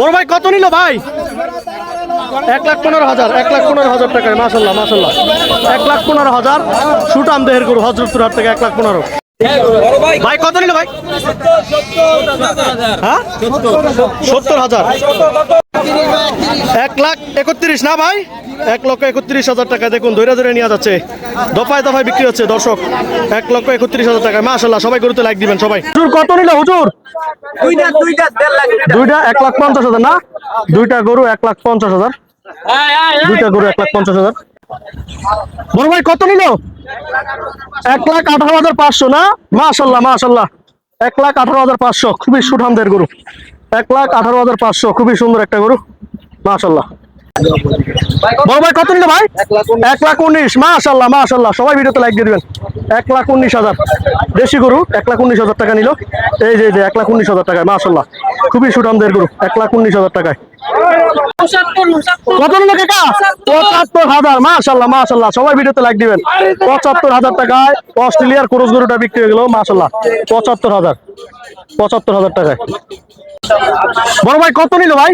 বড় ভাই, কত নিল ভাই? এক লাখ পনেরো হাজার, এক লাখ পনেরো হাজার টাকায় মাসাল্লাহ মাসাল্লাহ এক লাখ পনেরো হাজার, সুটাম দেহের গরু, হজরতপুর হাট থেকে এক লাখ পনেরো। ভাই, কত নিল ভাই? হ্যাঁ? সত্তর হাজার। এক লাখ একত্রিশ না ভাই? এক লক্ষ একত্রিশ হাজার টাকা দেখুন ধৈর্য ধরে নিয়ে যাচ্ছে। দফায় দফায় বিক্রি হচ্ছে দর্শক। এক লক্ষ একত্রিশ হাজার টাকা মাসাল্লাহ সবাই গরুতে লাইক দিবেন সবাই। হুজুর কত নিল হুজুর? দুইটা এক লাখ পঞ্চাশ হাজার না? দুইটা গরু এক লাখ পঞ্চাশ হাজার। দুইটা গরু এক লাখ পঞ্চাশ হাজার। বড় ভাই কত নিল? এক লাখ আঠারো হাজার পাঁচশো না? মাশাল্লাহ মাশাল্লাহ এক লাখ আঠারো হাজার পাঁচশো। খুবই সুঠামদের গরু। এক লাখ আঠারো হাজার পাঁচশো। খুবই সুন্দর একটা গরু। মাশাল্লাহ বড় ভাই, কত নিল ভাই? এক লাখ উনিশ। মাশাল্লাহ মাশাল্লাহ সবাই ভিডিওতে লাইক দিয়ে দিবেন। এক লাখ উনিশ হাজার। দেশি গরু, এক লাখ উনিশ হাজার টাকা নিল। এই যে এক লাখ উনিশ হাজার টাকায়। মাশাল্লাহ খুবই সুঠামদের গরু, এক লাখ উনিশ হাজার টাকায়। কত নিল কাকা? পঁচাত্তর হাজার। মাশাল্লাহ সবাই ভিডিওতে লাইক দিবেন। পঁচাত্তর হাজার টাকায় অস্ট্রেলিয়ার ক্রোজ গরুটা বিক্রি হয়ে গেল। মাশাল্লাহ পঁচাত্তর হাজার। পঁচাত্তর হাজার টাকায়। বড় ভাই, কত নিল ভাই?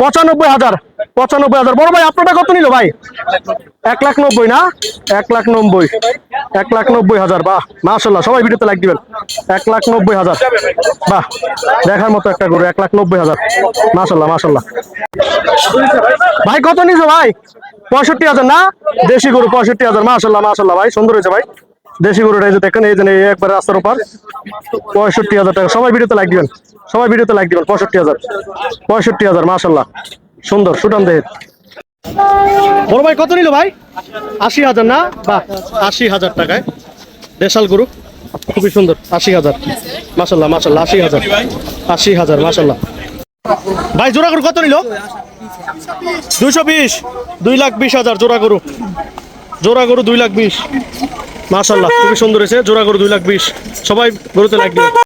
পঁচানব্বই হাজার পঁচানব্বই হাজার। বড় ভাই, আপনারটা কত নিল ভাই? এক লাখ নব্বই না? এক লাখ নব্বই, এক লাখ নব্বই হাজার। বাহ মাশাল্লাহ সবাই ভিডিওতে লাইক দিবেন। এক লাখ নব্বই হাজার। বাহ, দেখার মতো একটা গরু, এক লাখ নব্বই হাজার। মাশাল্লাহ মাশাল্লাহ ভাই, কত নিছো ভাই? পঁয়ষট্টি হাজার না? দেশি গরু, পঁয়ষট্টি হাজার। মাশাল্লাহ মাশাল্লাহ ভাই, সুন্দর হয়েছে ভাই। দেশি গরুটা এই যে দেখেন, এই যে একবার রাস্তার উপর পঁয়ষট্টি হাজার টাকা। সবাই ভিডিওতে লাইক দিবেন, সবাই ভিডিওতে লাইক দিবেন, পঁয়ষট্টি হাজার পঁয়ষট্টি হাজার মাশাল্লাহ সুন্দর সুটান দেহের বড় ভাই, কত নিল ভাই? আশি হাজার না? বাহ, আশি হাজার টাকায়। দেশাল গরু, খুবই সুন্দর, আশি হাজার। মাশাল্লাহ মাশাল্লাহ আশি হাজার। আশি হাজার মাশাল্লাহ ভাই, জোড়া গরু কত নিল? দুইশো বিশ, দুই লাখ বিশ হাজার জোড়া গরু। জোড়া গরু দুই লাখ বিশ। মাশাল্লাহ খুবই সুন্দর হয়েছে জোড়া গরু দুই লাখ বিশ সবাই গরুতে লাগবে